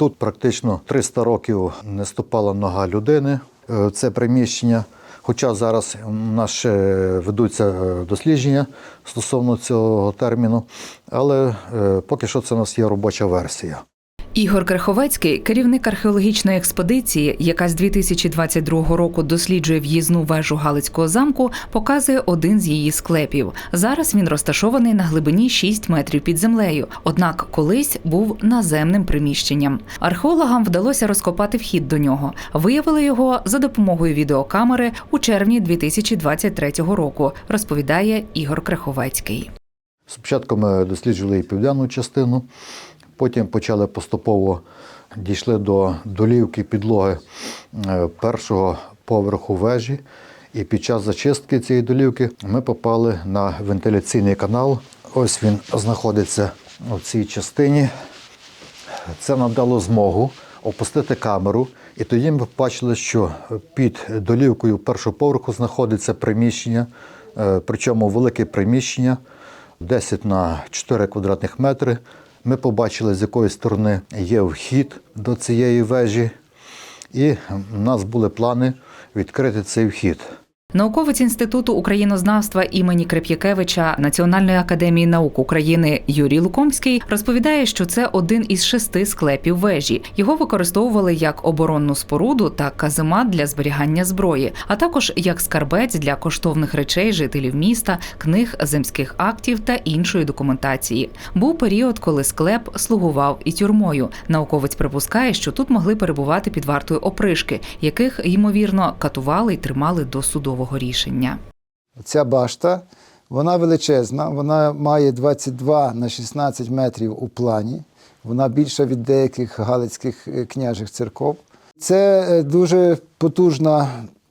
Тут практично 300 років не ступала нога людини. е, Це приміщення. Хоча зараз у нас ще ведуться е, дослідження стосовно цього терміну, але е, поки що це у нас є робоча версія. Ігор Краховецький, керівник археологічної експедиції, яка з 2022 року досліджує в'їзну вежу Галицького замку, показує один з її склепів. Зараз він розташований на глибині 6 метрів під землею, однак колись був наземним приміщенням. Археологам вдалося розкопати вхід до нього. Виявили його за допомогою відеокамери у червні 2023 року, розповідає Ігор Краховецький. Спочатку ми досліджували і південну частину, потім почали поступово дійшли до долівки підлоги е, першого поверху вежі. І під час зачистки цієї долівки ми попали на вентиляційний канал. Ось він знаходиться у цій частині. Це нам дало змогу опустити камеру, і тоді ми побачили, що під долівкою першого поверху знаходиться приміщення, е, причому велике приміщення 10 на 4 квадратних метри. Ми побачили, з якої сторони є вхід до цієї вежі, і в нас були плани відкрити цей вхід. Науковець інституту українознавства імені Креп'якевича Національної академії наук України Юрій Лукомський розповідає, що це один із шести склепів вежі. Його використовували як оборонну споруду та каземат для зберігання зброї, а також як скарбець для коштовних речей жителів міста, книг, земських актів та іншої документації. Був період, коли склеп слугував і тюрмою. Науковець припускає, що тут могли перебувати під вартою опришки, яких ймовірно катували й тримали до судового рішення. Ця башта, вона величезна, вона має 22 на 16 метрів у плані. Вона більша від деяких галицьких е, княжих церков. Це е, дуже потужна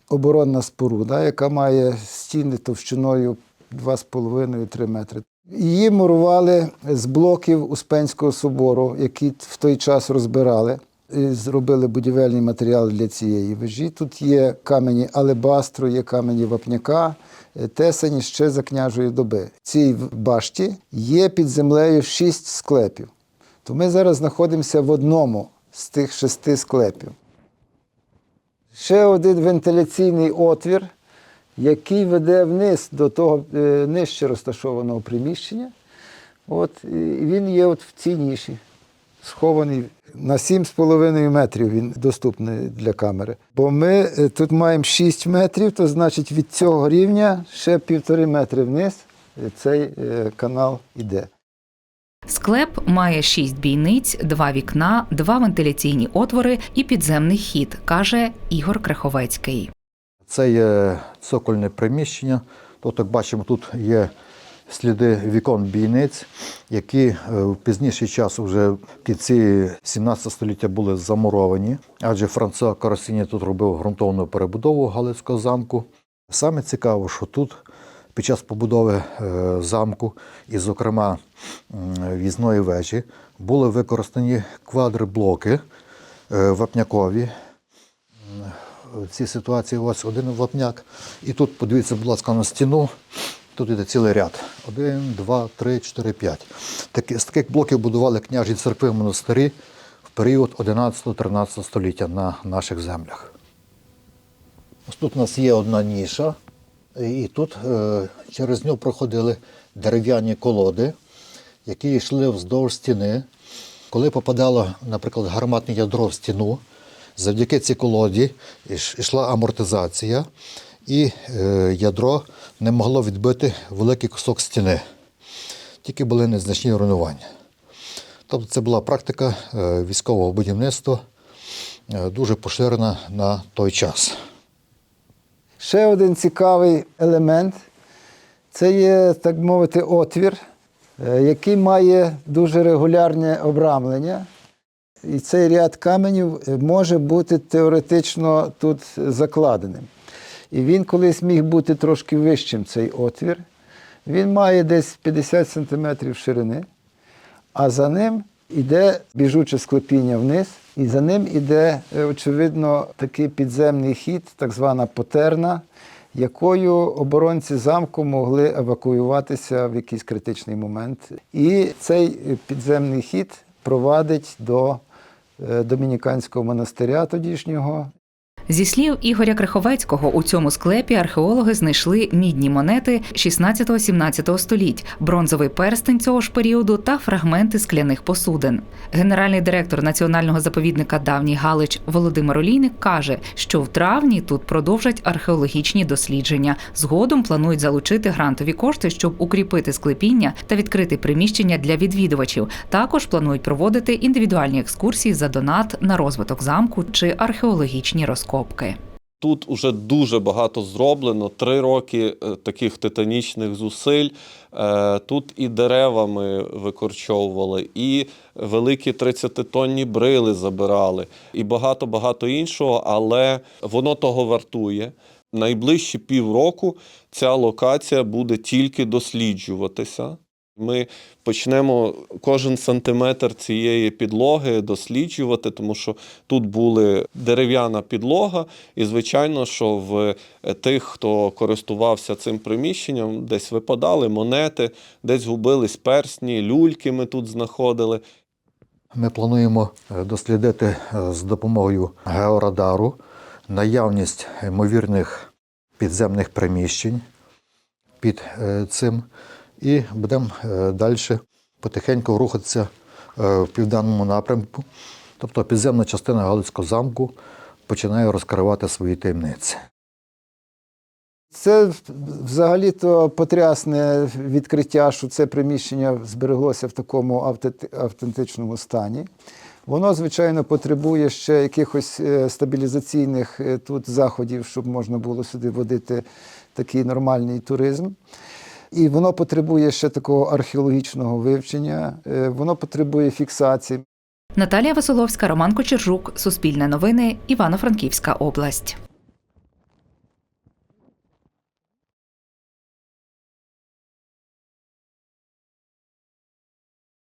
оборонна споруда, яка має стіни товщиною 2,5-3 метри. Її мурували з блоків Успенського собору, які в той час розбирали. Зробили будівельний матеріал для цієї вежі. Тут є камені алебастру, є камені вапняка, е, тесані ще за княжої доби. В цій башті є під землею шість склепів. То ми зараз знаходимося в одному з тих шести склепів. Ще один вентиляційний отвір, який веде вниз до того е, нижче розташованого приміщення. От, він є от в цій ніші, схований на 7,5 метрів він доступний для камери. Бо ми е, тут маємо 6 метрів, то значить від цього рівня ще півтори метри вниз е, цей е, канал іде. Склеп має шість бійниць, два вікна, два вентиляційні отвори і підземний хід, каже Ігор Краховецький. Це є цокольне приміщення. Тут, як бачимо, тут є сліди вікон бійниць, які е, в пізніший час, вже в кінці 17 століття, були замуровані, адже Франсуа Карасіні тут робив ґрунтовну перебудову Галицького замку. Саме цікаво, що тут під час побудови е, замку, і, зокрема, в'їзної вежі, були використані квадриблоки е, вапнякові, в цій ситуації ось один вапняк. І тут подивіться, будь ласка, на стіну. Тут іде цілий ряд. Один, два, три, чотири, п'ять. З таких блоків будували княжі церкви в монастирі в період 11-13 століття на наших землях. Ось тут у нас є одна ніша, і тут е, через нього проходили дерев'яні колоди, які йшли вздовж стіни. Коли попадало, наприклад, гарматне ядро в стіну, завдяки цій колоді йшла амортизація, і е, ядро не могло відбити великий кусок стіни. Тільки були незначні руйнування. Тобто це була практика е, військового будівництва, е, дуже поширена на той час. Ще один цікавий елемент це є, так мовити, отвір, який має дуже регулярне обрамлення. І цей ряд каменів може бути теоретично тут закладеним. І він колись міг бути трошки вищим, цей отвір. Він має десь 50 см ширини, а за ним іде біжуче склепіння вниз, і за ним іде, е, очевидно, такий підземний хід, так звана потерна, якою оборонці замку могли евакуюватися в якийсь критичний момент. І цей підземний хід провадить до е, домініканського монастиря тодішнього. Зі слів Ігоря Криховецького, у цьому склепі археологи знайшли мідні монети 16-17 століть, бронзовий перстень цього ж періоду та фрагменти скляних посудин. Генеральний директор національного заповідника Давній Галич Володимир Олійник каже, що в травні тут продовжать археологічні дослідження. Згодом планують залучити грантові кошти, щоб укріпити склепіння та відкрити приміщення для відвідувачів. Також планують проводити індивідуальні екскурсії за донат на розвиток замку чи археологічні розкопки. Тут уже дуже багато зроблено. Три роки е, таких титанічних зусиль. Е, Тут і деревами викорчовували, і великі 30-тонні брили забирали, і багато-багато іншого, але воно того вартує. Найближчі півроку ця локація буде тільки досліджуватися. Ми почнемо кожен сантиметр цієї підлоги досліджувати, тому що тут була дерев'яна підлога, і звичайно, що в е, тих, хто користувався цим приміщенням, десь випадали монети, десь губились персні, люльки ми тут знаходили. Ми плануємо е, дослідити е, з допомогою георадару наявність ймовірних підземних приміщень під цим, і будемо далі потихеньку рухатися е, в південному напрямку. Тобто підземна частина Галицького замку починає розкривати свої таємниці. Це взагалі-то потрясне відкриття, що це приміщення збереглося в такому автентичному стані. Воно, звичайно, потребує ще якихось е, стабілізаційних е, тут заходів, щоб можна було сюди водити такий нормальний туризм. І воно потребує ще такого археологічного вивчення, е, воно потребує фіксації. Наталія Василовська, Роман Кочержук, Суспільне новини, Івано-Франківська область.